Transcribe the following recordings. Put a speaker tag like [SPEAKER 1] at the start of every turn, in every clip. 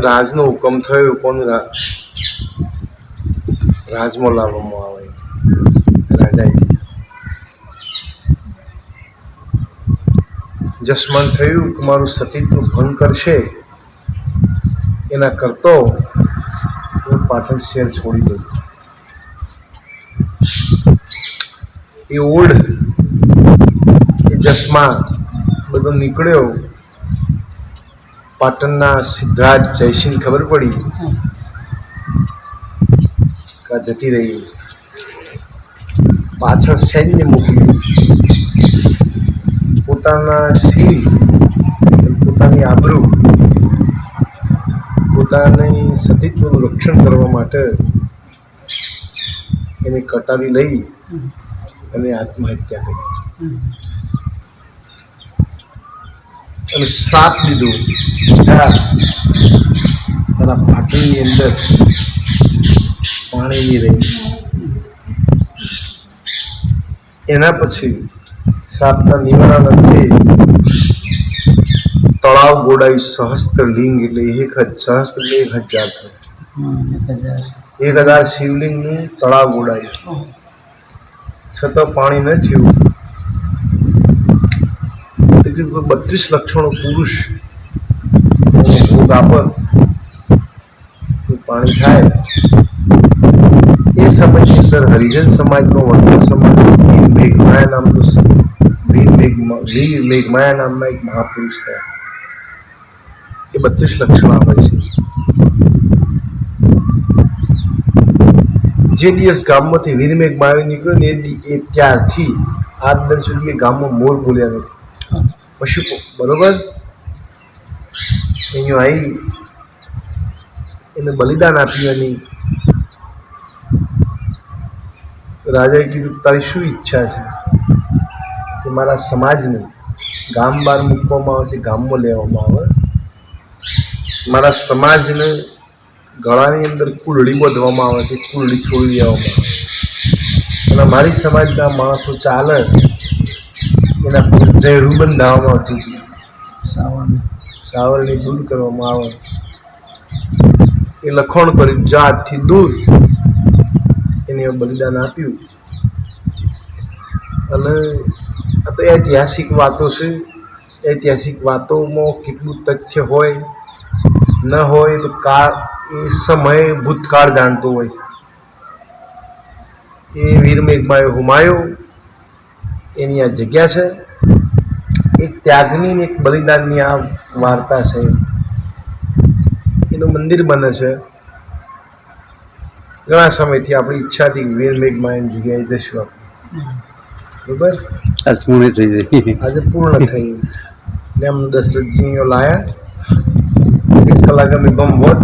[SPEAKER 1] રાજનો હુકમ થયો કોણ રાજમાં લાવવામાં આવે. કીધું. જસમાન થયું કે મારું સતીત્વ ભંગ કરશે, એના કરતો હું પાટણ શહેર છોડી દઉં. એ એ જસમા બધો નીકળ્યો. પાટણના સિદ્ધરાજ જયસિંહ ખબર પડી? કે જતી રહી. પાછળ સૈન્ય મોકલ્યું પોતાના શીલ પોતાની આબરૂ પોતાની સતીત્વનું રક્ષણ કરવા માટે એને કટારી લઈ અને આત્મહત્યા કરી. અને શ્રાપ લીધું. જા તારા પાટણની અંદર પાણીની રહી. એના પછી શ્રાપના નિવારણ અર્થે તળાવ ગોડાયું સહસ્ત્ર લિંગ એટલે એક સહસ્ત્ર એક હજાર થયું
[SPEAKER 2] એક હજાર
[SPEAKER 1] શિવલિંગનું તળાવ ગોડાયું. છતાં પાણી ન થયું તો બત્રીસ લક્ષણો પુરુષ પાણી થાય. એ સમયની અંદર હરિજન સમાજનો વર્તન સમાજ વીર મેઘમાયા નામનો ભીમ વીર મેઘમાયા નામના એક મહાપુરુષ થયા. એ બત્રીસ લક્ષણ આવે છે. જે દિવસ ગામમાંથી વીર માવી નીકળ્યો ને એ ત્યારથી આજ દિન સુધી ગામમાં મોર બોલ્યા નથી પશુ બરોબર? અહીંયા આવી એને બલિદાન આપ્યું એની. રાજાએ કીધું, તારી શું ઈચ્છા છે? કે મારા સમાજને ગામ બહાર મૂકવામાં આવે છે, ગામમાં લેવામાં આવે? મારા સમાજને ગળાની અંદર કુલડી બાંધવામાં આવે છે કુલડી છોડી દેવામાં આવે અને મારી સમાજના માણસો ચાલે એના જે ઝેરું બંધાવવામાં આવતું હતું
[SPEAKER 2] સાવર
[SPEAKER 1] સાવરને દૂર કરવામાં આવે. એ લખણ કર્યું જાતથી દૂર. એને બલિદાન આપ્યું. અને આ તો ઐતિહાસિક વાતો છે. ઐતિહાસિક વાતોમાં કેટલું તથ્ય હોય ન હોય તો કાળ એ સમય ભૂતકાળ જાણતો હોય છે. એ વીર મેઘમાએ હુમાયો. એની આ જગ્યા છે. એક ત્યાગની ને એક બલિદાનની આ વાર્તા છે. એનું મંદિર બને છે. ઘણા સમયથી આપણી ઈચ્છા હતી કે એની જગ્યાએ આપણે. બરોબર?
[SPEAKER 2] આજ પૂર્ણ થઈ જાય
[SPEAKER 1] આજે પૂર્ણ થઈ. એટલે એમ દશરથજીઓ લાયા. એક કલાક અમે બમ વોત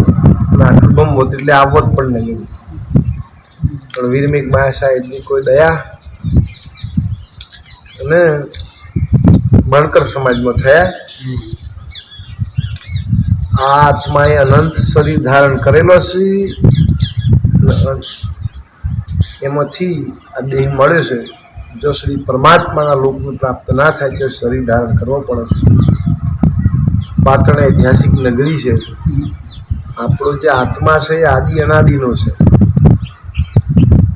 [SPEAKER 1] બમ વોત એટલે આવત પણ નહીં. પણ વીર મેઘમાયા સાહેબની કોઈ દયા અને ભણકર સમાજમાં થયા. આ આત્માએ અનંત શરીર ધારણ કરેલો છે. એમાંથી આ દેહ મળ્યો છે. જો શ્રી પરમાત્માના લોકને પ્રાપ્ત ના થાય તો શરીર ધારણ કરવો પડે છે. પાટણ ઐતિહાસિક નગરી છે. આપણો જે આત્મા છે એ આદિ અનાદિનો છે.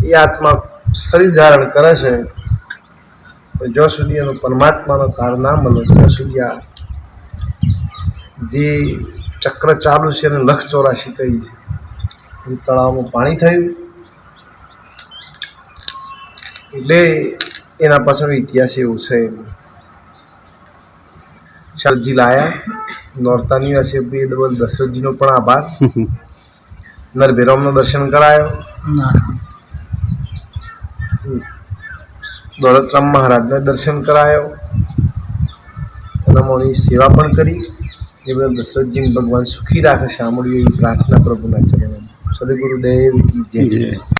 [SPEAKER 1] એ આત્મા શરીર ધારણ કરે છે. પણ જ્યાં સુધી એનો પરમાત્માનો તાર ના મળે ત્યાં સુધી આ જે ચક્ર ચાલુ છે એને લખ ચોરાશી કહી છે. એ તળાવમાં પાણી થયું. એટલે એના પાછળનો ઇતિહાસ એવું છે. શરદજી લાયા નોરતાની હશે બે ડબલ દશરથજીનો પણ આભાર. નરભેરામનું દર્શન કરાયો. દોલતરામ મહારાજને દર્શન કરાયો. રમોની સેવા પણ કરી. એ બધા દશરથજીને ભગવાન સુખી રાખે સાંભળ્યું એવી પ્રાર્થના પ્રભુના ચરણ સદગુરુદેવ કી
[SPEAKER 2] જય.